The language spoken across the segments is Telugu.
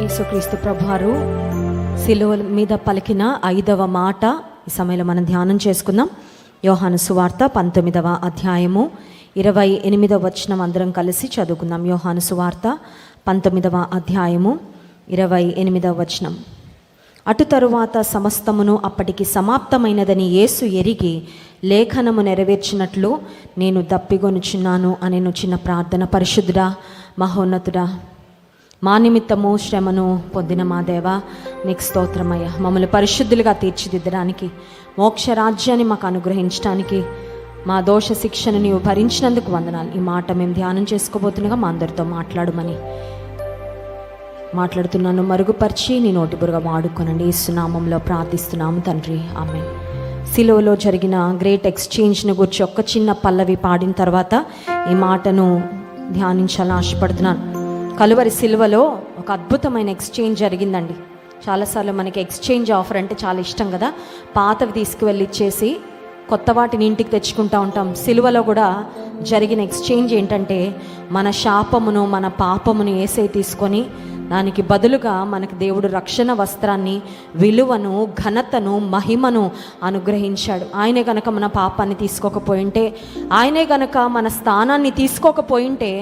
యేసుక్రీస్తు ప్రభువారు శిలువ మీద పలికిన ఐదవ మాట ఈ సమయంలో మనం ధ్యానం చేసుకుందాం. యోహాను సువార్త పంతొమ్మిదవ అధ్యాయము ఇరవై ఎనిమిదవ వచనం అందరం కలిసి చదువుకుందాం. యోహాను సువార్త పంతొమ్మిదవ అధ్యాయము ఇరవై ఎనిమిదవ వచనం. అటు తరువాత సమస్తమును అప్పటికి సమాప్తమైనదని యేసు ఎరిగి లేఖనము నెరవేర్చినట్లు నేను దప్పిగొనుచున్నాను అనేను చిన్న ప్రార్థన పరిశుద్ధుడా మహోన్నతుడా మా నిమిత్తము శ్రమను పొందిన మా దేవ నీకు స్తోత్రమయ్య. మమ్మల్ని పరిశుద్ధులుగా తీర్చిదిద్దడానికి మోక్ష రాజ్యాన్ని మాకు అనుగ్రహించడానికి మా దోష శిక్షను నీవు భరించినందుకు వందనాలు. ఈ మాట మేము ధ్యానం చేసుకోబోతుండగా మా అందరితో మాట్లాడమని మాట్లాడుతున్నాను. మరుగుపరిచి నీ నోటిబురుగా వాడుకోనండి. ఈ సునామంలో ప్రార్థిస్తున్నాము తండ్రి. ఆమె సిలోలో జరిగిన గ్రేట్ ఎక్స్చేంజ్ను గురించి ఒక్క చిన్న పల్లవి పాడిన తర్వాత ఈ మాటను ధ్యానించాలని ఆశపడుతున్నాను. కలువరి సిలువలో ఒక అద్భుతమైన ఎక్స్చేంజ్ జరిగిందండి. చాలాసార్లు మనకి ఎక్స్చేంజ్ ఆఫర్ అంటే చాలా ఇష్టం కదా. పాతవి తీసుకువెళ్ళి ఇచ్చేసి కొత్త వాటిని ఇంటికి తెచ్చుకుంటూ ఉంటాం. సిలువలో కూడా జరిగిన ఎక్స్చేంజ్ ఏంటంటే మన శాపమును మన పాపమును ఏసై తీసుకొని దానికి బదులుగా మనకు దేవుడు రక్షణ వస్త్రాన్ని విలువను ఘనతను మహిమను అనుగ్రహించాడు. ఆయనే గనక మన పాపాన్ని తీసుకోకపోయింటే ఆయనే గనక మన స్థానాన్ని తీసుకోకపోయింటే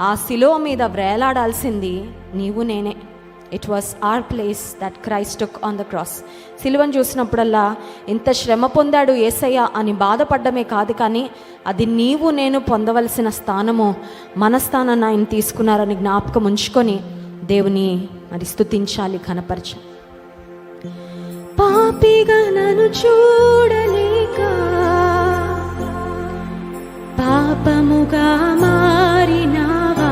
ఆ శిలువ మీద వ్రేలాడాల్సింది నీవు నేనే. It was our place that Christ took on the cross సిలువను చూసినప్పుడల్లా ఇంత శ్రమ పొందాడు ఏసయ్య అని బాధపడ్డమే కాదు కానీ అది నీవు నేను పొందవలసిన స్థానము మన స్థానాన్ని ఆయన తీసుకున్నారని జ్ఞాపకం ఉంచుకొని దేవుని మరి స్థుతించాలి కనపరచ పాపిగా నన్ను చూడలేక పాపముగా మారినావా?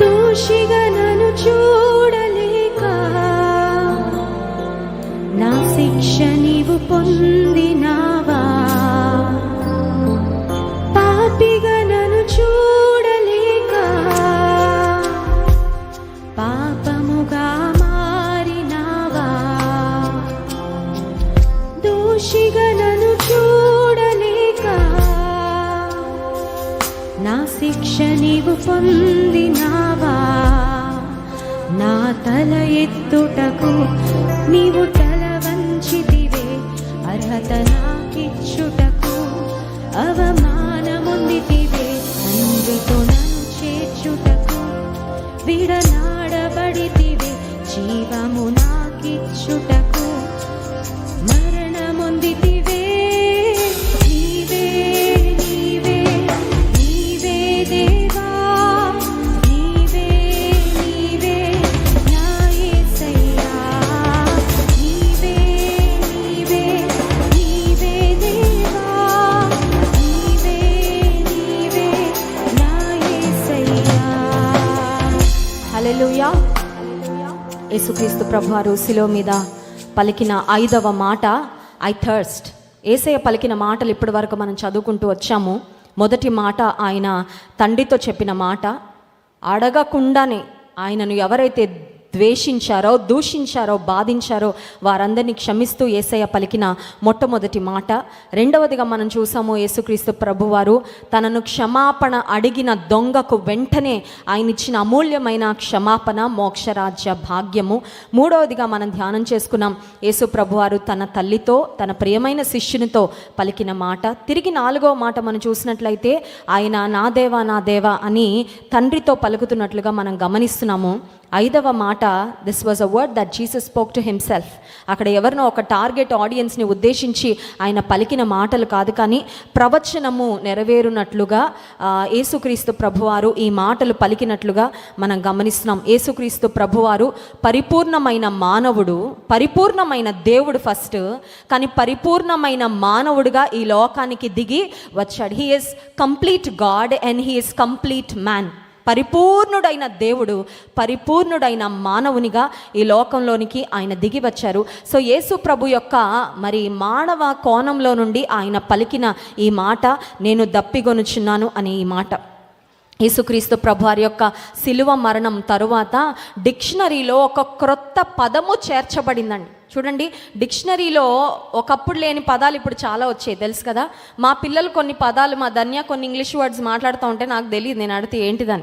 దోషిగా నన్ను చూ పొందినావా? నా తల ఎత్తుటకు నీవు తల వంచితివే. అర్హత నాకిచ్చుటకు అవమానముందితివే. తండ్రితో నన్ను చేర్చుటకు విడనాడబడితివే. జీవము నాకిచ్చుటకు క్రీస్తు ప్రభువారు శిలో మీద పలికిన ఐదవ మాట ఐ థర్స్ట్ ఏసయ్య పలికిన మాటలు ఇప్పటి వరకు మనం చదువుకుంటూ వచ్చాము. మొదటి మాట ఆయన తండ్రితో చెప్పిన మాట అడగకుండానే ఆయనను ఎవరైతే ద్వేషించారో దూషించారో బాధించారో వారందరినీ క్షమిస్తూ ఏసయ్య పలికిన మొట్టమొదటి మాట. రెండవదిగా మనం చూసాము యేసుక్రీస్తు ప్రభువారు తనను క్షమాపణ అడిగిన దొంగకు వెంటనే ఆయన ఇచ్చిన అమూల్యమైన క్షమాపణ మోక్షరాజ్య భాగ్యము. మూడవదిగా మనం ధ్యానం చేసుకున్నాం యేసు ప్రభువారు తన తల్లితో తన ప్రియమైన శిష్యునితో పలికిన మాట. తిరిగి నాలుగవ మాట మనం చూసినట్లయితే ఆయన నా దేవా నా దేవా అని తండ్రితో పలుకుతున్నట్లుగా మనం గమనిస్తున్నాము. ఐదవ మాట this was a word that Jesus spoke to himself అక్కడ ఎవరినో ఒక టార్గెట్ ఆడియన్స్ని ఉద్దేశించి ఆయన పలికిన మాటలు కాదు కానీ ప్రవచనము నెరవేరునట్లుగా యేసుక్రీస్తు ప్రభువారు ఈ మాటలు పలికినట్లుగా మనం గమనిస్తున్నాం. యేసుక్రీస్తు ప్రభువారు పరిపూర్ణమైన మానవుడు పరిపూర్ణమైన దేవుడు ఫస్ట్ కానీ పరిపూర్ణమైన మానవుడిగా ఈ లోకానికి దిగి వచ్చాడు. He is complete God and he is complete man పరిపూర్ణుడైన దేవుడు పరిపూర్ణుడైన మానవునిగా ఈ లోకంలోనికి ఆయన దిగి వచ్చారు. సో యేసు ప్రభు యొక్క మరి మానవ కోణంలో నుండి ఆయన పలికిన ఈ మాట నేను దప్పిగొనుచున్నాను అనే ఈ మాట. యేసుక్రీస్తు ప్రభువారి యొక్క శిలువ మరణం తరువాత డిక్షనరీలో ఒక క్రొత్త పదము చేర్చబడిందండి. చూడండి డిక్షనరీలో ఒకప్పుడు లేని పదాలు ఇప్పుడు చాలా వచ్చాయి తెలుసు కదా? మా పిల్లలు కొన్ని పదాలు మా ధన్య కొన్ని ఇంగ్లీష్ వర్డ్స్ మాట్లాడుతూ ఉంటే నాకు తెలియదు నేను అడిగితే ఏంటిదని?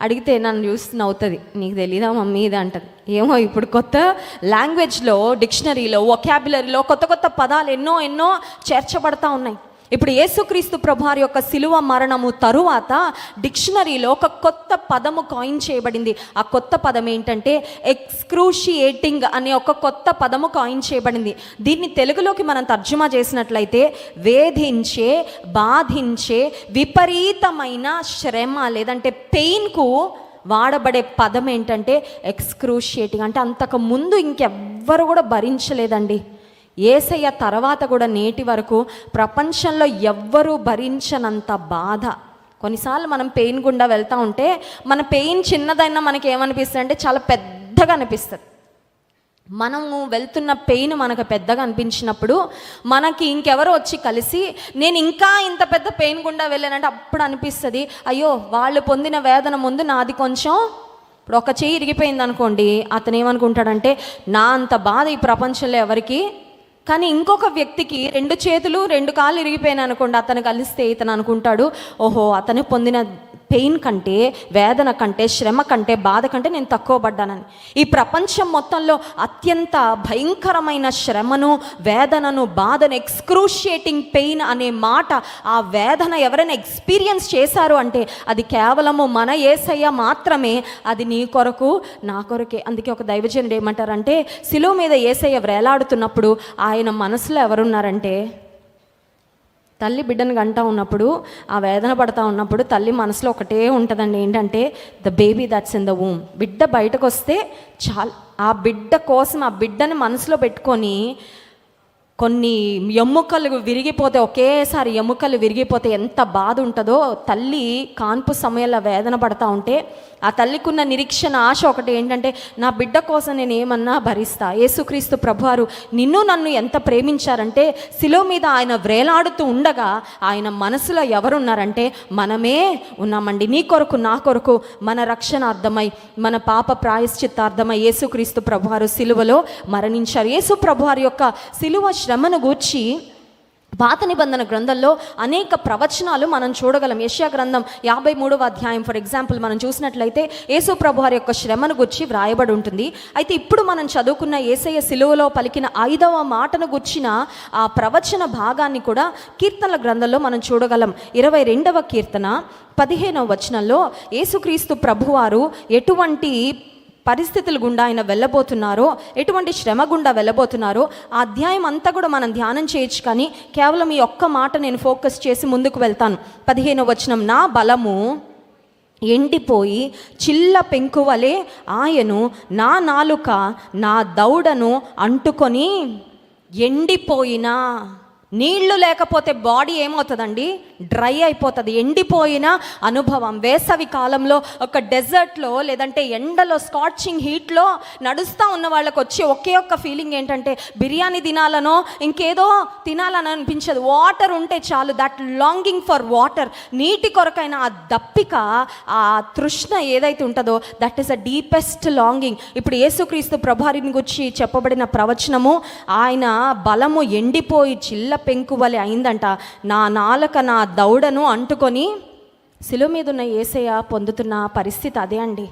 అడిగితే నన్ను చూసి నవ్వుతుంది నీకు తెలీదా మమ్మీ? ఇది అంటది. ఏమో ఇప్పుడు కొత్త లాంగ్వేజ్లో డిక్షనరీలో ఒకాబులరీలో కొత్త కొత్త పదాలు ఎన్నో ఎన్నో చేర్చబడతా ఉన్నాయి. ఇప్పుడు యేసుక్రీస్తు ప్రభువారి యొక్క శిలువ మరణము తరువాత డిక్షనరీలో ఒక కొత్త పదము కాయిన్ చేయబడింది. ఆ కొత్త పదం ఏంటంటే ఎక్స్క్రూషియేటింగ్ అనే ఒక కొత్త పదము కాయిన్ చేయబడింది. దీన్ని తెలుగులోకి మనం తర్జుమా చేసినట్లయితే వేధించే బాధించే విపరీతమైన శ్రమ లేదంటే పెయిన్కు వాడబడే పదం ఏంటంటే ఎక్స్క్రూషియేటింగ్. అంటే అంతకు ముందు ఇంకెవ్వరు కూడా భరించలేదండి. ఏసయ్య తర్వాత కూడా నేటి వరకు ప్రపంచంలో ఎవ్వరూ భరించనంత బాధ. కొన్నిసార్లు మనం పెయిన్ గుండా వెళ్తూ ఉంటే మన పెయిన్ చిన్నదైనా మనకి ఏమనిపిస్తుంది అంటే చాలా పెద్దగా అనిపిస్తుంది. మనము వెళ్తున్న పెయిన్ మనకు పెద్దగా అనిపించినప్పుడు మనకి ఇంకెవరో వచ్చి కలిసి నేను ఇంకా ఇంత పెద్ద పెయిన్ గుండా వెళ్ళానంటే అప్పుడు అనిపిస్తుంది అయ్యో వాళ్ళు పొందిన వేదన ముందు నాది కొంచెం. ఇప్పుడు ఒక చేయి ఇరిగిపోయింది అనుకోండి అతను ఏమనుకుంటాడంటే నా అంత బాధ ఈ ప్రపంచంలో ఎవరికి కానీ ఇంకొక వ్యక్తికి రెండు చేతులు రెండు కాళ్ళు ఇరిగిపోయినాయి అనుకోండి అతను కలిస్తే ఇతను అనుకుంటాడు ఓహో అతను పొందిన పెయిన్ కంటే వేదన కంటే శ్రమ కంటే బాధ కంటే నేను తక్కువ పడ్డానని. ఈ ప్రపంచం మొత్తంలో అత్యంత భయంకరమైన శ్రమను వేదనను బాధను ఎక్స్క్రూషియేటింగ్ పెయిన్ అనే మాట ఆ వేదన ఎవరైనా ఎక్స్పీరియన్స్ చేశారు అంటే అది కేవలము మన ఏసయ్య మాత్రమే అది నీ కొరకు నా కొరకే. అందుకే ఒక దైవజనుడు ఏమంటారంటే శిలువ మీద ఏసయ్య వ్రేలాడుతున్నప్పుడు ఆయన మనసులో ఎవరున్నారంటే తల్లి బిడ్డను గంటా ఉన్నప్పుడు ఆ వేదన పడతా ఉన్నప్పుడు తల్లి మనసులో ఒకటే ఉంటుందండి. ఏంటంటే the baby that's in the womb బిడ్డ బయటకు వస్తే చాలు ఆ బిడ్డ కోసం ఆ బిడ్డని మనసులో పెట్టుకొని కొన్ని ఎముకలు విరిగిపోతే ఒకేసారి ఎముకలు విరిగిపోతే ఎంత బాధ ఉంటుందో తల్లి కాన్పు సమయంలో వేదన పడతా ఉంటే ఆ తల్లికున్న నిరీక్షణ ఆశ ఒకటి ఏంటంటే నా బిడ్డ కోసం నేను ఏమన్నా భరిస్తా. యేసుక్రీస్తు ప్రభువారు నిన్ను నన్ను ఎంత ప్రేమించారంటే శిలో మీద ఆయన వ్రేలాడుతూ ఉండగా ఆయన మనసులో ఎవరున్నారంటే మనమే ఉన్నామండి. నీ కొరకు నా కొరకు మన రక్షణ అర్థమై మన పాప ప్రాయశ్చిత్తార్థమై యేసుక్రీస్తు ప్రభువారు సిలువలో మరణించారు. యేసు ప్రభువారి యొక్క సిలువ శ్రమను గూర్చి పాత నిబంధన గ్రంథంలో అనేక ప్రవచనాలు మనం చూడగలం. యశ్యా గ్రంథం యాభై మూడవ అధ్యాయం ఫర్ ఎగ్జాంపుల్ మనం చూసినట్లయితే యేసు ప్రభు వారి యొక్క శ్రమను గుర్చి వ్రాయబడి ఉంటుంది. అయితే ఇప్పుడు మనం చదువుకున్న ఏసయ్య సిలువలో పలికిన ఐదవ మాటను గుర్చిన ఆ ప్రవచన భాగాన్ని కూడా కీర్తనల గ్రంథంలో మనం చూడగలం. ఇరవై రెండవ కీర్తన పదిహేనవ వచనంలో యేసుక్రీస్తు ప్రభువారు ఎటువంటి పరిస్థితుల గుండా ఆయన వెళ్ళబోతున్నారో ఎటువంటి శ్రమ గుండా వెళ్ళబోతున్నారో ఆ అధ్యాయం అంతా కూడా మనం ధ్యానం చేయొచ్చు కానీ కేవలం ఈ ఒక్క మాట నేను ఫోకస్ చేసి ముందుకు వెళ్తాను. పదిహేను వచనం నా బలము ఎండిపోయి చిల్ల పెంకువలే ఆయను నా నాలుక నా దౌడను అంటుకొని ఎండిపోయినా. నీళ్ళు లేకపోతే బాడీ ఏమవుతుందండి? డ్రై అయిపోతుంది. ఎండిపోయిన అనుభవం. వేసవి కాలంలో ఒక డెజర్ట్లో లేదంటే ఎండలో స్కాచింగ్ హీట్లో నడుస్తూ ఉన్న వాళ్ళకి వచ్చే ఒకే ఒక్క ఫీలింగ్ ఏంటంటే బిర్యానీ తినాలనో ఇంకేదో తినాలని అనిపించదు. వాటర్ ఉంటే చాలు. దట్ లాంగింగ్ ఫర్ వాటర్ నీటి కొరకైన ఆ దప్పిక ఆ తృష్ణ ఏదైతే ఉంటుందో that is a deepest longing ఇప్పుడు యేసుక్రీస్తు ప్రభారిని గురించి చెప్పబడిన ప్రవచనము ఆయన బలము ఎండిపోయి చిల్ల పెంకువలి అయిందంట. నా నాలక నా దౌడను అంటుకొని శిలువ మీద ఉన్న ఏసయ్య పొందుతున్న పరిస్థితి అదే అండి.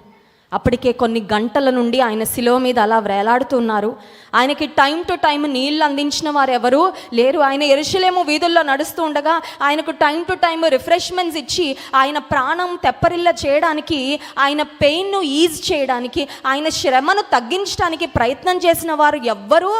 అప్పటికే కొన్ని గంటల నుండి ఆయన శిలువ మీద అలా వేలాడుతున్నారు ఆయనకి టైం టు టైం నీళ్ళు అందించిన వారు ఎవరు లేరు. ఆయన ఎరుషలేము వీధుల్లో నడుస్తూ ఉండగా ఆయనకు టైం టు టైం రిఫ్రెష్మెంట్స్ ఇచ్చి ఆయన ప్రాణం తెప్పరిల్ల చేయడానికి ఆయన పెయిన్ను ఈజ్ చేయడానికి ఆయన శ్రమను తగ్గించడానికి ప్రయత్నం చేసిన వారు ఎవ్వరూ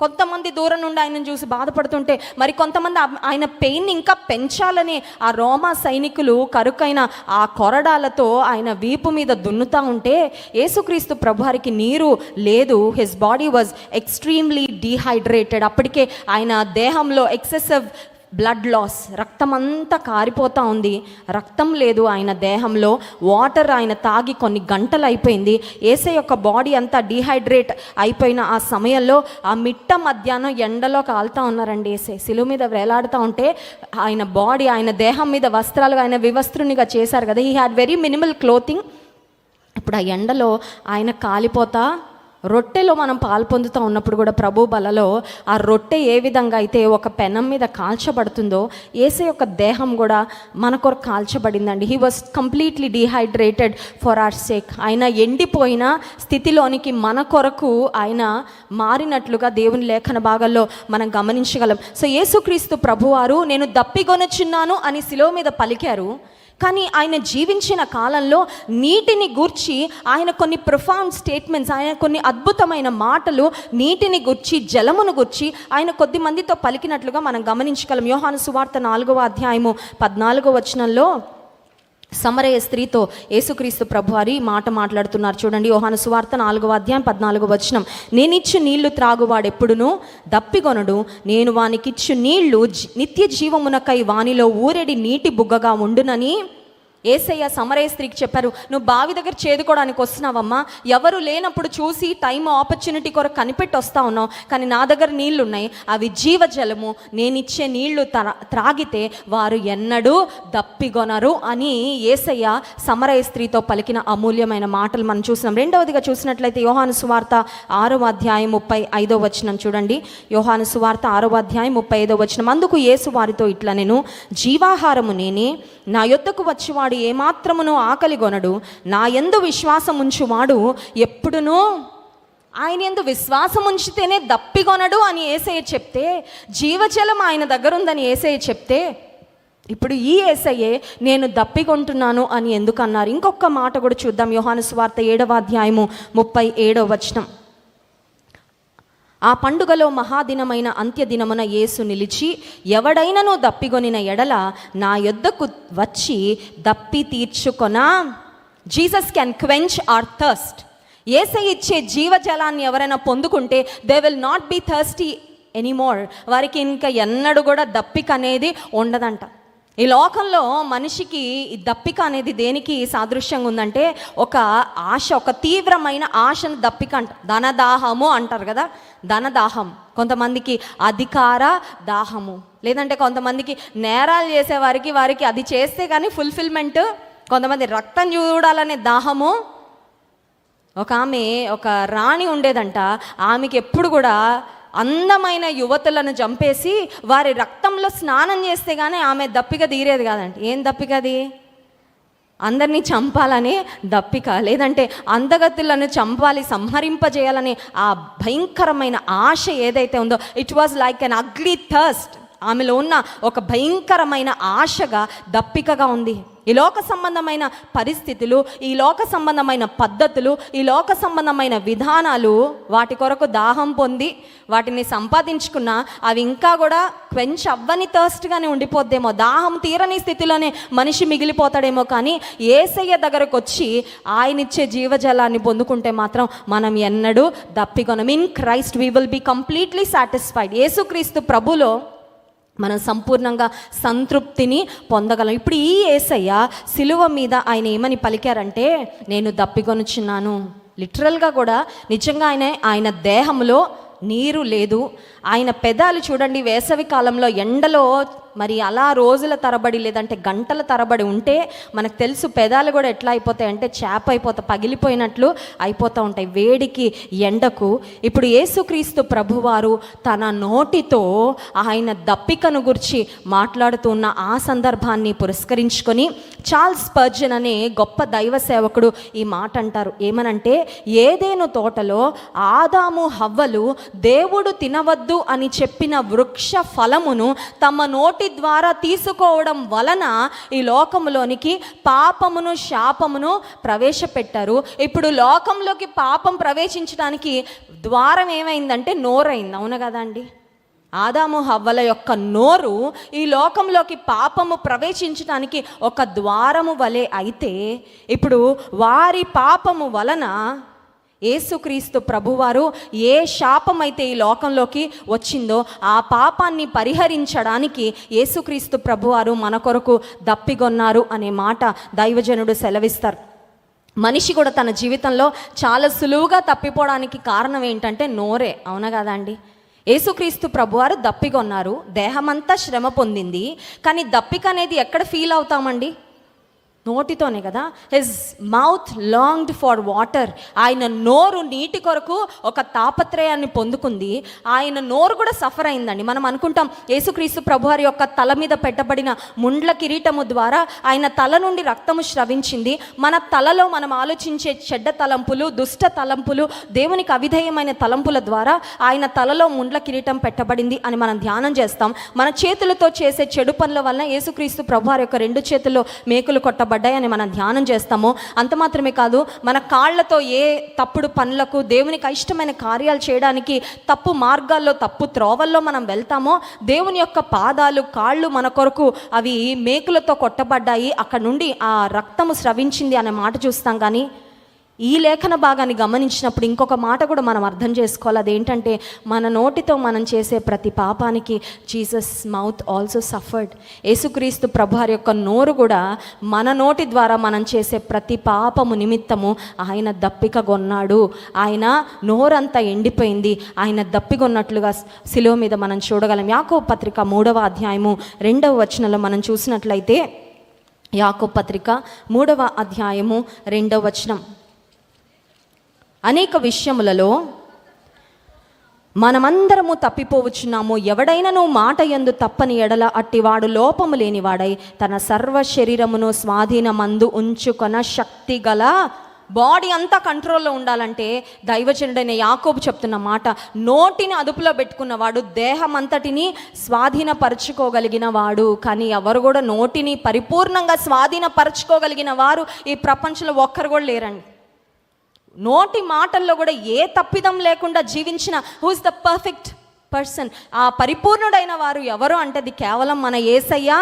కొంతమంది దూరం నుండి ఆయనను చూసి బాధపడుతుంటే మరి కొంతమంది ఆయన పెయిన్ ఇంకా పెంచాలని ఆ రోమా సైనికులు కరుకైన ఆ కొరడాలతో ఆయన వీపు మీద దున్నుతా ఉంటే యేసుక్రీస్తు ప్రభువారికి నీరు లేదు. His body was extremely dehydrated అప్పటికే ఆయన దేహంలో ఎక్సెసివ్ బ్లడ్ లాస్ రక్తం అంతా కారిపోతూ ఉంది. రక్తం లేదు ఆయన దేహంలో. వాటర్ ఆయన తాగి కొన్ని గంటలు అయిపోయింది. ఏసే యొక్క బాడీ అంతా డీహైడ్రేట్ అయిపోయిన ఆ సమయంలో ఆ మిట్ట మధ్యాహ్నం ఎండలో కాలుతా ఉన్నారండి ఏసై. సిలువ మీద వేలాడుతూ ఉంటే ఆయన బాడీ ఆయన దేహం మీద వస్త్రాలుగా ఆయన వివస్త్రునిగా చేశారు కదా. He had very minimal clothing ఇప్పుడు ఆ ఎండలో ఆయన కాలిపోతా రొట్టెలో మనం పాలు పొందుతూ ఉన్నప్పుడు కూడా ప్రభు బలలో ఆ రొట్టె ఏ విధంగా అయితే ఒక పెనం మీద కాల్చబడుతుందో ఏసే యొక్క దేహం కూడా మన కొరకు కాల్చబడిందండి. He was completely dehydrated for our sake ఆయన ఎండిపోయిన స్థితిలోనికి మన కొరకు ఆయన మారినట్లుగా దేవుని లేఖన భాగాల్లో మనం గమనించగలం. సో యేసుక్రీస్తు ప్రభువారు నేను దప్పిగొనుచున్నాను అని శిలో మీద పలికారు. కానీ ఆయన జీవించిన కాలంలో నీటిని గూర్చి ఆయన కొన్ని ప్రొఫౌండ్ స్టేట్మెంట్స్ ఆయన కొన్ని అద్భుతమైన మాటలు నీటిని గుర్చి జలమును గుర్చి ఆయన కొద్ది మందితో పలికినట్లుగా మనం గమనించగలం. యోహాను సువార్త నాలుగవ అధ్యాయము పద్నాలుగో వచనంలో సమరయ స్త్రీతో యేసుక్రీస్తు ప్రభు వారి మాట మాట్లాడుతున్నారు. చూడండి యోహాను సువార్త నాలుగవ అధ్యాయం పద్నాలుగు వచనం. నేనిచ్చు నీళ్ళు త్రాగువాడెప్పుడును దప్పిగొనడు నేను వానికిచ్చు నీళ్ళు నిత్య జీవమునకై వానిలో ఊరెడి నీటి బుగ్గగా ఉండునని ఏసయ్య సమరయ స్త్రీకి చెప్పారు నువ్వు బావి దగ్గర చేదుకోవడానికి వస్తున్నావమ్మా. ఎవరు లేనప్పుడు చూసి టైం ఆపర్చునిటీ కొరకు కనిపెట్టి వస్తా ఉన్నావు. కానీ నా దగ్గర నీళ్ళు ఉన్నాయి అవి జీవజలము. నేనిచ్చే నీళ్ళు త్రా త్రాగితే వారు ఎన్నడూ దప్పిగొనరు అని ఏసయ్య సమరయ స్త్రీతో పలికిన అమూల్యమైన మాటలు మనం చూసినాం రెండవదిగా చూసినట్లయితే యోహాను సువార్త ఆరో అధ్యాయం ముప్పై ఐదో వచనం చూడండి. యోహాను సువార్త ఆరో అధ్యాయం ముప్పై ఐదో వచనం. అందుకు యేసు వారితో ఇట్లా నేను జీవాహారము నేనే నా యొద్దకు వచ్చివాడు ఏమాత్రమునో ఆకలి కొనడు నా యందు విశ్వాసం ఉంచువాడు ఎప్పుడునూ ఆయన ఎందు విశ్వాసం ఉంచితేనే దప్పిగొనడు అని ఏసయ్య చెప్తే జీవజలం ఆయన దగ్గర ఉందని ఏసయ్య చెప్తే ఇప్పుడు ఈ ఏసయ్యే నేను దప్పికొంటున్నాను అని ఎందుకన్నారు? ఇంకొక మాట కూడా చూద్దాం. యోహాను స్వార్త ఏడవ అధ్యాయము ముప్పై ఏడవ వచనం. ఆ పండుగలో మహాదినమైన అంత్యదినమున యేసు నిలిచి ఎవడైనను దప్పిగొనిన ఎడల నా యొద్దకు వచ్చి దప్పి తీర్చుకొనా? Jesus can quench our thirst ఏసై ఇచ్చే జీవజలాన్ని ఎవరైనా పొందుకుంటే they will not be thirsty anymore వారికి ఇంకా ఎన్నడూ కూడా దప్పిక అనేది ఉండదంట. ఈ లోకంలో మనిషికి ఈ దప్పిక అనేది దేనికి సాదృశ్యంగా ఉందంటే ఒక ఆశ ఒక తీవ్రమైన ఆశను దప్పిక అంట. ధనదాహము అంటారు కదా? ధనదాహం. కొంతమందికి అధికార దాహము. లేదంటే కొంతమందికి నేరాలు చేసేవారికి వారికి అది చేస్తే కానీ ఫుల్ఫిల్మెంట్ కొంతమంది రక్తం చూడాలనే దాహము. ఒక ఆమె ఒక రాణి ఉండేదంట. ఆమెకి ఎప్పుడు కూడా అందమైన యువతులను చంపేసి వారి రక్తంలో స్నానం చేస్తే కానీ ఆమె దప్పిక తీరేది కాదండి. ఏం దప్పిక అది? అందరినీ చంపాలని దప్పిక. లేదంటే అందగతులను చంపాలి సంహరింపజేయాలని ఆ భయంకరమైన ఆశ ఏదైతే ఉందో it was like an ugly thirst ఆమెలో ఉన్న ఒక భయంకరమైన ఆశగా దప్పికగా ఉంది. ఈ లోక సంబంధమైన పరిస్థితులు ఈ లోక సంబంధమైన పద్ధతులు ఈ లోక సంబంధమైన విధానాలు వాటి కొరకు దాహం పొంది వాటిని సంపాదించుకున్న అవి ఇంకా కూడా క్వెంచ్ అవ్వని థర్స్ట్గానే ఉండిపోద్దేమో. దాహం తీరని స్థితిలోనే మనిషి మిగిలిపోతాడేమో కానీ ఏసయ్య దగ్గరకు వచ్చి ఆయన ఇచ్చే జీవజలాన్ని పొందుకుంటే మాత్రం మనం ఎన్నడూ దప్పికొనం in Christ we will be completely satisfied యేసుక్రీస్తు ప్రభులో మనం సంపూర్ణంగా సంతృప్తిని పొందగలం. ఇప్పుడు ఈ ఏసయ్య సిలువ మీద ఆయన ఏమని పలికారంటే నేను దప్పికొనుచున్నాను. లిటరల్గా కూడా నిజంగా ఆయన ఆయన దేహంలో నీరు లేదు. ఆయన పెదాలు చూడండి వేసవి కాలంలో ఎండలో మరి అలా రోజుల తరబడి లేదంటే గంటల తరబడి ఉంటే మనకు తెలుసు పెదాలు కూడా ఎట్లా అయిపోతాయి అంటే చేప అయిపోతా పగిలిపోయినట్లు అయిపోతూ ఉంటాయి వేడికి ఎండకు. ఇప్పుడు యేసుక్రీస్తు ప్రభువారు తన నోటితో ఆయన దప్పికను గురించి మాట్లాడుతున్న ఆ సందర్భాన్ని పురస్కరించుకొని చార్ల్స్ పర్జన్ అనే గొప్ప దైవ సేవకుడు ఈ మాట అంటారు. ఏమనంటే ఏదేను తోటలో ఆదాము హవ్వలు దేవుడు తినవద్దు అని చెప్పిన వృక్ష ఫలమును తమ నోటి ద్వారా తీసుకోవడం వలన ఈ లోకములోనికి పాపమును శాపమును ప్రవేశపెట్టారు. ఇప్పుడు లోకంలోకి పాపం ప్రవేశించడానికి ద్వారం ఏమైందంటే నోరైంది. అవును కదా అండి? ఆదాము హవ్వల యొక్క నోరు ఈ లోకంలోకి పాపము ప్రవేశించడానికి ఒక ద్వారము వలె అయితే ఇప్పుడు వారి పాపము వలన ఏసుక్రీస్తు ప్రభువారు ఏ శాపమైతే ఈ లోకంలోకి వచ్చిందో ఆ పాపాన్ని పరిహరించడానికి ఏసుక్రీస్తు ప్రభువారు మన కొరకు దప్పిగొన్నారు అనే మాట దైవజనుడు సెలవిస్తారు. మనిషి కూడా తన జీవితంలో చాలా సులువుగా తప్పిపోవడానికి కారణం ఏంటంటే నోరే అవునా కదా అండి? యేసుక్రీస్తు ప్రభువారు దప్పిగొన్నారు దేహమంతా శ్రమ పొందింది కానీ దప్పిక అనేది ఎక్కడ ఫీల్ అవుతామండి? నోటితోనే కదా? His mouth longed for water ఆయన నోరు నీటి కొరకు ఒక తాపత్రయాన్ని పొందుకుంది. ఆయన నోరు కూడా సఫర్ అయిందండి. మనం అనుకుంటాం యేసుక్రీస్తు ప్రభువారి యొక్క తల మీద పెట్టబడిన ముండ్ల కిరీటము ద్వారా ఆయన తల నుండి రక్తము స్రవించింది. మన తలలో మనం ఆలోచించే చెడ్డ తలంపులు దుష్ట తలంపులు దేవునికి అవిధేయమైన తలంపుల ద్వారా ఆయన తలలో ముండ్ల కిరీటం పెట్టబడింది అని మనం ధ్యానం చేస్తాం. మన చేతులతో చేసే చెడు పనుల వలన యేసుక్రీస్తు ప్రభువారి యొక్క రెండు చేతుల్లో మేకులు పడ్డాయని మనం ధ్యానం చేస్తాము అంత మాత్రమే కాదు మన కాళ్ళతో ఏ తప్పుడు పనులకు దేవునికి ఇష్టమైన కార్యాలు చేయడానికి తప్పు మార్గాల్లో తప్పు త్రోవల్లో మనం వెళ్తామో దేవుని యొక్క పాదాలు కాళ్ళు మన కొరకు అవి మేకులతో కొట్టబడ్డాయి. అక్కడ నుండి ఆ రక్తము స్రవించింది అనే మాట చూస్తాం కానీ ఈ లేఖన భాగాన్ని గమనించినప్పుడు ఇంకొక మాట కూడా మనం అర్థం చేసుకోవాలి. అదేంటంటే మన నోటితో మనం చేసే ప్రతి పాపానికి జీసస్ మౌత్ ఆల్సో సఫర్డ్. యేసుక్రీస్తు ప్రభువారి యొక్క నోరు కూడా మన నోటి ద్వారా మనం చేసే ప్రతి పాపము నిమిత్తము ఆయన దప్పికగొన్నాడు ఆయన నోరంతా ఎండిపోయింది. ఆయన దప్పిగొన్నట్లుగా శిలువ మీద మనం చూడగలం. యాకో పత్రిక మూడవ అధ్యాయము రెండవ వచనంలో మనం చూసినట్లయితే యాకో పత్రిక మూడవ అధ్యాయము రెండవ వచనం. అనేక విషయములలో మనమందరము తప్పిపోవచ్చున్నాము. ఎవడైనను మాట ఎందు తప్పని ఎడల అట్టివాడు లోపము లేనివాడై తన సర్వ శరీరమును స్వాధీనమందు ఉంచుకొన శక్తి గల బాడీ అంతా కంట్రోల్లో ఉండాలంటే దైవజనుడైన యాకోబు చెప్తున్న మాట నోటిని అదుపులో పెట్టుకున్నవాడు దేహం అంతటిని స్వాధీనపరచుకోగలిగిన వాడు కానీ ఎవరు కూడా నోటిని పరిపూర్ణంగా స్వాధీనపరచుకోగలిగిన వారు ఈ ప్రపంచంలో ఒక్కరు కూడా లేరండి. నోటి మాటల్లో కూడా ఏ తప్పిదం లేకుండా జీవించిన హూస్ ద పర్ఫెక్ట్ పర్సన్ ఆ పరిపూర్ణుడైన వారు ఎవరు? అంటే అది కేవలం మన ఏసయ్యా?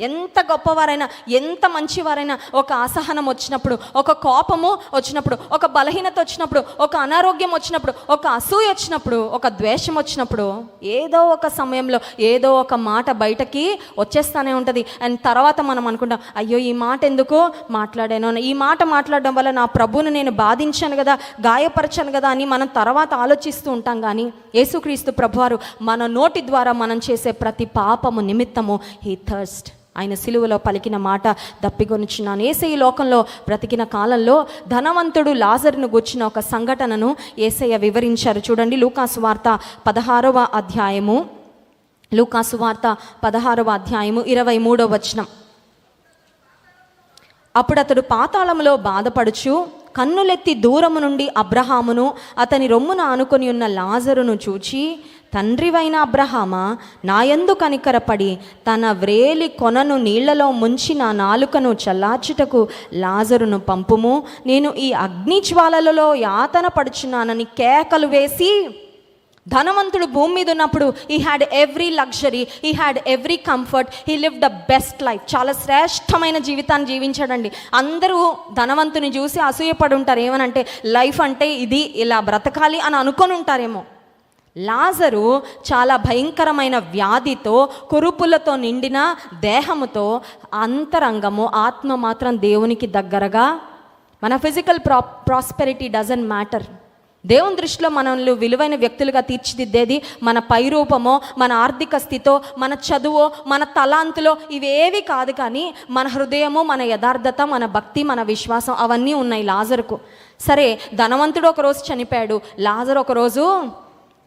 ఎంత గొప్పవారైనా ఎంత మంచివారైనా ఒక అసహనం వచ్చినప్పుడు ఒక కోపము వచ్చినప్పుడు ఒక బలహీనత వచ్చినప్పుడు ఒక అనారోగ్యం వచ్చినప్పుడు ఒక అసూయ వచ్చినప్పుడు ఒక ద్వేషం వచ్చినప్పుడు ఏదో ఒక సమయంలో ఏదో ఒక మాట బయటకి వచ్చేస్తానే ఉంటుంది. అండ్ తర్వాత మనం అనుకుంటాం అయ్యో ఈ మాట ఎందుకు మాట్లాడాను? ఈ మాట మాట్లాడడం వల్ల నా ప్రభువును నేను బాధించాను కదా గాయపరచాను కదా అని మనం తర్వాత ఆలోచిస్తూ ఉంటాం కానీ యేసుక్రీస్తు ప్రభువారు మన నోటి ద్వారా మనం చేసే ప్రతి పాపము నిమిత్తము హీ థర్స్ట్ ఆయన సిలువలో పలికిన మాట దప్పికొనుచున్నాను. ఏసై లోకంలో బ్రతికిన కాలంలో ధనవంతుడు లాజరును గుచ్చిన ఒక సంఘటనను ఏసయ్య వివరించారు. చూడండి లూకాసు వార్త పదహారవ అధ్యాయము. లూకాసు వార్త పదహారవ అధ్యాయము ఇరవై మూడవ వచనం. అప్పుడు అతడు పాతాళంలో బాధపడుచు కన్నులెత్తి దూరము నుండి అబ్రహామును అతని రొమ్మున ఆనుకొని ఉన్న లాజరును చూచి తండ్రివైన అబ్రహామా నాయందు కనికరపడి తన వ్రేలి కొనను నీళ్ళలో ముంచి నా నాలుకను చల్లార్చుటకు లాజరును పంపుము. నేను ఈ అగ్ని జ్వాలలలో యాతన పడుచున్నానని కేకలు వేసి ధనవంతుడు భూమి మీద ఉన్నప్పుడు he had every luxury he had every comfort he live the best life చాలా శ్రేష్టమైన జీవితాన్ని జీవించాడండి. అందరూ ధనవంతుని చూసి అసూయపడి ఉంటారు ఏమనంటే లైఫ్ అంటే ఇది ఇలా బ్రతకాలి అని అనుకొని ఉంటారేమో లాజరు చాలా భయంకరమైన వ్యాధితో కురుపులతో నిండిన దేహముతో అంతరంగము ఆత్మ మాత్రం దేవునికి దగ్గరగా. మన ఫిజికల్ ప్రా ప్రాస్పెరిటీ డజన్ మ్యాటర్ దేవుని దృష్టిలో మనల్ని విలువైన వ్యక్తులుగా తీర్చిదిద్దేది మన పైరూపమో మన ఆర్థిక స్థితో మన చదువో మన తలాంతులో ఇవేవి కాదు కానీ మన హృదయము మన యథార్థత మన భక్తి మన విశ్వాసం అవన్నీ ఉన్నాయి లాజరుకు. సరే ధనవంతుడు ఒకరోజు చనిపోయాడు. లాజరు ఒకరోజు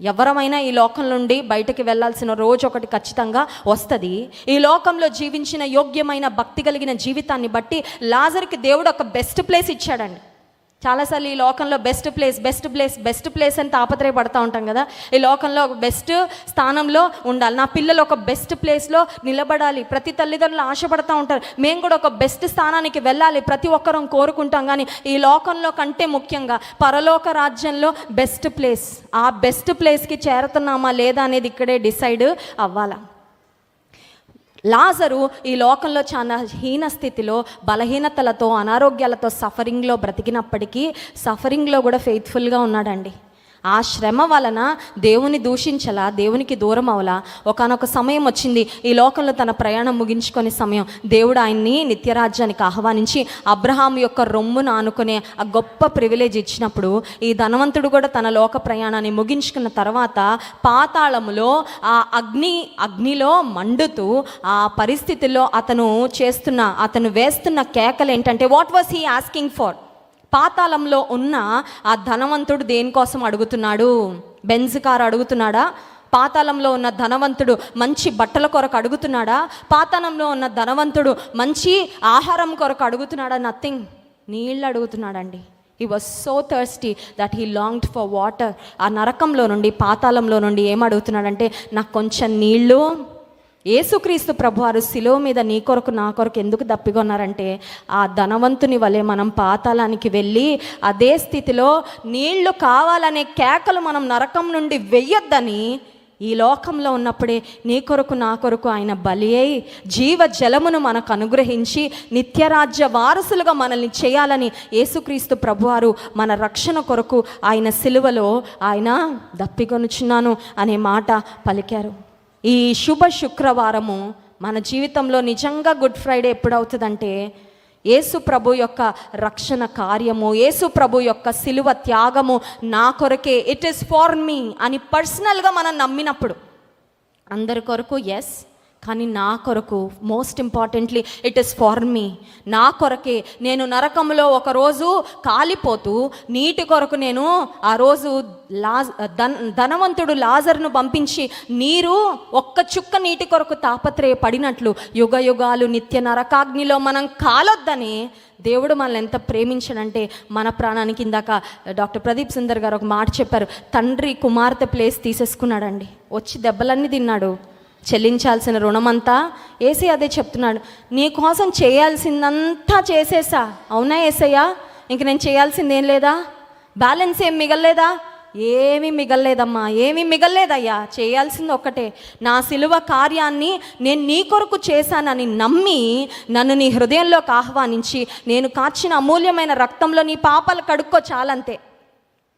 ఎవరమైనా ఈ లోకం నుండి బయటకి వెళ్ళాల్సిన రోజు ఒకటి ఖచ్చితంగా వస్తుంది. ఈ లోకంలో జీవించిన యోగ్యమైన భక్తి కలిగిన జీవితాన్ని బట్టి లాజర్కి దేవుడు ఒక బెస్ట్ ప్లేస్ ఇచ్చాడండి. చాలాసార్లు ఈ లోకంలో best place best place best place అని తాపత్రయపడతా ఉంటాం కదా. ఈ లోకంలో ఒక బెస్ట్ స్థానంలో ఉండాలి. నా పిల్లలు ఒక బెస్ట్ ప్లేస్లో నిలబడాలి. ప్రతి తల్లిదండ్రులు ఆశపడతా ఉంటారు. మేము కూడా ఒక బెస్ట్ స్థానానికి వెళ్ళాలి. ప్రతి ఒక్కరం కోరుకుంటాం. కానీ ఈ లోకంలో కంటే ముఖ్యంగా పరలోక రాజ్యంలో బెస్ట్ ప్లేస్ ఆ బెస్ట్ ప్లేస్కి చేరుతున్నామా లేదా అనేది ఇక్కడే డిసైడ్ అవ్వాలా. లాజరు ఈ లోకంలో చాలా హీన స్థితిలో బలహీనతలతో అనారోగ్యాలతో సఫరింగ్లో బ్రతికినప్పటికీ సఫరింగ్లో కూడా ఫెయిత్ఫుల్గా ఉన్నాడండి. ఆ శ్రమ వలన దేవుని దూషించలా దేవునికి దూరం అవలా. ఒకనొక సమయం వచ్చింది. ఈ లోకంలో తన ప్రయాణం ముగించుకునే సమయం. దేవుడు ఆయన్ని నిత్యరాజ్యానికి ఆహ్వానించి అబ్రహాం యొక్క రొమ్మును ఆనుకునే ఆ గొప్ప ప్రివిలేజ్ ఇచ్చినప్పుడు ఈ ధనవంతుడు కూడా తన లోక ప్రయాణాన్ని ముగించుకున్న తర్వాత పాతాళములో ఆ అగ్ని అగ్నిలో మండుతూ ఆ పరిస్థితిలో అతను చేస్తున్న అతను వేస్తున్న కేకలు ఏంటంటే what was he asking for పాతాళంలో ఉన్న ఆ ధనవంతుడు దేనికోసం అడుగుతున్నాడు? బెంజ్ కారు అడుగుతున్నాడా? పాతాళంలో ఉన్న ధనవంతుడు మంచి బట్టల కొరకు అడుగుతున్నాడా? పాతాళంలో ఉన్న ధనవంతుడు మంచి ఆహారం కొరకు అడుగుతున్నాడా? నథింగ్ నీళ్ళు అడుగుతున్నాడండి. He was so thirsty that he longed for water ఆ నరకంలో నుండి పాతాళంలో నుండి ఏం అడుగుతున్నాడంటే నాకు కొంచెం నీళ్ళు యేసుక్రీస్తు ప్రభువారు శిలువ మీద నీ కొరకు నా కొరకు ఎందుకు దప్పికొన్నారంటే ఆ ధనవంతుని వలె మనం పాతాళానికి వెళ్ళి అదే స్థితిలో నీళ్ళు కావాలనే కేకలు మనం నరకం నుండి వెయ్యొద్దని ఈ లోకంలో ఉన్నప్పుడే నీ కొరకు నా కొరకు ఆయన బలి అయి జీవ జలమును మనకు అనుగ్రహించి నిత్యరాజ్య వారసులుగా మనల్ని చేయాలని యేసుక్రీస్తు ప్రభువారు మన రక్షణ కొరకు ఆయన సిలువలో ఆయన దప్పిగొనుచున్నాను అనే మాట పలికారు. ఈ శుభ శుక్రవారము మన జీవితంలో నిజంగా గుడ్ ఫ్రైడే ఎప్పుడవుతుందంటే యేసు ప్రభు యొక్క రక్షణ కార్యము యేసు ప్రభు యొక్క సిలువ త్యాగము నా కొరకే. ఇట్ ఈస్ ఫార్ మీ అని పర్సనల్గా మనం నమ్మినప్పుడు. అందరి కొరకు ఎస్ కానీ నా కొరకు most importantly it is for me నా కొరకే నేను నరకంలో ఒకరోజు కాలిపోతూ నీటి కొరకు నేను ఆ రోజు లాజ్ ధన్ ధనవంతుడు లాజర్ను పంపించి నీరు ఒక్క చుక్క నీటి కొరకు తాపత్రయపడినట్లు యుగ యుగాలు నిత్య నరకాగ్నిలో మనం కాలొద్దని దేవుడు మనల్ని ఎంత ప్రేమించడంటే మన ప్రాణానికి ఇందాక డాక్టర్ ప్రదీప్ సుందర్ గారు ఒక మాట చెప్పారు తండ్రి కుమార్తె ప్లేస్ తీసేసుకున్నాడండి. వచ్చి దెబ్బలన్నీ తిన్నాడు. చెల్లించాల్సిన రుణమంతా ఏసీ అదే చెప్తున్నాడు. నీ కోసం చేయాల్సిందంతా చేసేసా. అవునా ఏసయ్యా? ఇంక నేను చేయాల్సింది ఏం లేదా? బ్యాలెన్స్ ఏం మిగల్లేదా? ఏమీ మిగల్లేదమ్మా ఏమీ మిగల్లేదయ్యా. చేయాల్సింది ఒక్కటే నా సిలువ కార్యాన్ని నేను నీ కొరకు చేశానని నమ్మి నన్ను నీ హృదయంలోకి ఆహ్వానించి నేను కాచిన అమూల్యమైన రక్తంలో నీ పాపాలు కడుక్కో చాలంతే.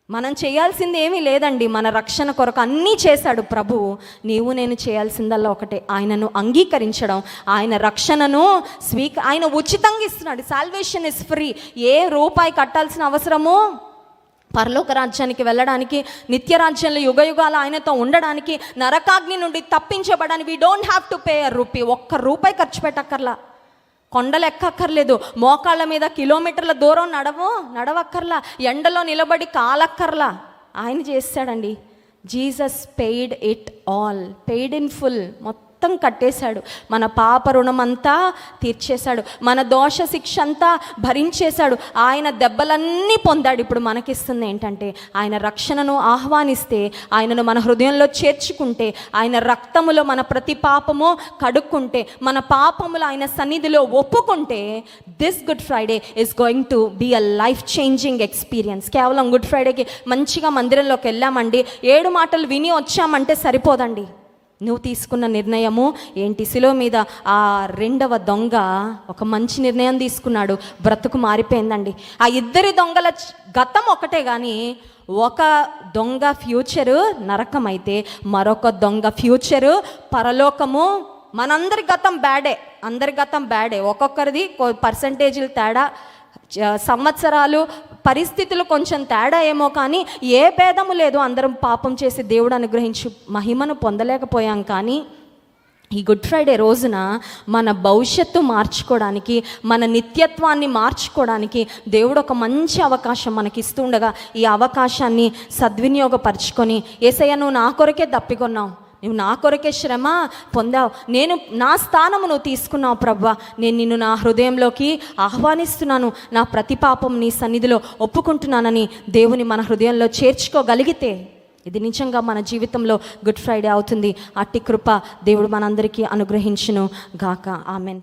మనం చేయాల్సింది ఏమీ లేదండి. మన రక్షణ కొరకు అన్నీ చేశాడు ప్రభు. నీవు నేను చేయాల్సిందల్లా ఒకటే. ఆయనను అంగీకరించడం ఆయన రక్షణను స్వీక ఆయన ఉచితంగా ఇస్తున్నాడు. సాల్వేషన్ ఇస్ ఫ్రీ ఏ రూపాయి కట్టాల్సిన అవసరము పరలోక రాజ్యానికి వెళ్ళడానికి నిత్య రాజ్యంలో యుగ యుగాలు ఆయనతో ఉండడానికి నరకాగ్ని నుండి తప్పించబడడానికి we don't have to pay a rupee ఒక్క రూపాయి ఖర్చు పెట్టక్కర్లా. కొండలు ఎక్కక్కర్లేదు మోకాళ్ళ మీద కిలోమీటర్ల దూరం నడవు నడవక్కర్లా. ఎండలో నిలబడి కాలక్కర్లా. ఆయన చేస్తాడండి. Jesus paid it all. Paid in full. మొత్తం కట్టేశాడు. మన పాప రుణమంతా తీర్చేశాడు. మన దోష శిక్ష అంతా భరించేశాడు. ఆయన దెబ్బలన్నీ పొందాడు. ఇప్పుడు మనకిస్తుంది ఏంటంటే ఆయన రక్షణను ఆహ్వానిస్తే ఆయనను మన హృదయంలో చేర్చుకుంటే ఆయన రక్తములో మన ప్రతి పాపము కడుక్కుంటే మన పాపములు ఆయన సన్నిధిలో ఒప్పుకుంటే this Good Friday is going to be a life changing experience కేవలం గుడ్ ఫ్రైడేకి మంచిగా మందిరంలోకి వెళ్ళామండి. ఏడు మాటలు విని వచ్చామంటే సరిపోదండి. నువ్వు తీసుకున్న నిర్ణయము ఏంటి? శిలో మీద ఆ రెండవ దొంగ ఒక మంచి నిర్ణయం తీసుకున్నాడు. బ్రతుకు మారిపోయిందండి. ఆ ఇద్దరి దొంగల గతం ఒకటే కానీ ఒక దొంగ ఫ్యూచరు నరకం అయితే మరొక దొంగ ఫ్యూచరు పరలోకము. మనందరి గతం బ్యాడే. అందరి గతం బ్యాడే. ఒక్కొక్కరిది పర్సంటేజీలు తేడా. సంవత్సరాలు పరిస్థితులు కొంచెం తేడా ఏమో కానీ ఏ భేదము లేదు. అందరం పాపం చేసి దేవుడు అనుగ్రహించి మహిమను పొందలేకపోయాం కానీ ఈ గుడ్ ఫ్రైడే రోజున మన భవిష్యత్తు మార్చుకోవడానికి మన నిత్యత్వాన్ని మార్చుకోవడానికి దేవుడు ఒక మంచి అవకాశం మనకి ఇస్తుండగా ఈ అవకాశాన్ని సద్వినియోగపరుచుకొని ఏసయ్య నువ్వు నా కొరకే తప్పికొన్నావు నువ్వు నా కొరకే శ్రమ పొందావు. నేను నా స్థానము నువ్వు తీసుకున్నావు ప్రవ్వా నేను నిన్ను నా హృదయంలోకి ఆహ్వానిస్తున్నాను. నా ప్రతి పాపం నీ సన్నిధిలో ఒప్పుకుంటున్నానని దేవుని మన హృదయంలో చేర్చుకోగలిగితే ఇది నిజంగా మన జీవితంలో గుడ్ ఫ్రైడే అవుతుంది. అట్టి కృప దేవుడు మనందరికీ అనుగ్రహించును గాక. ఆమెన్.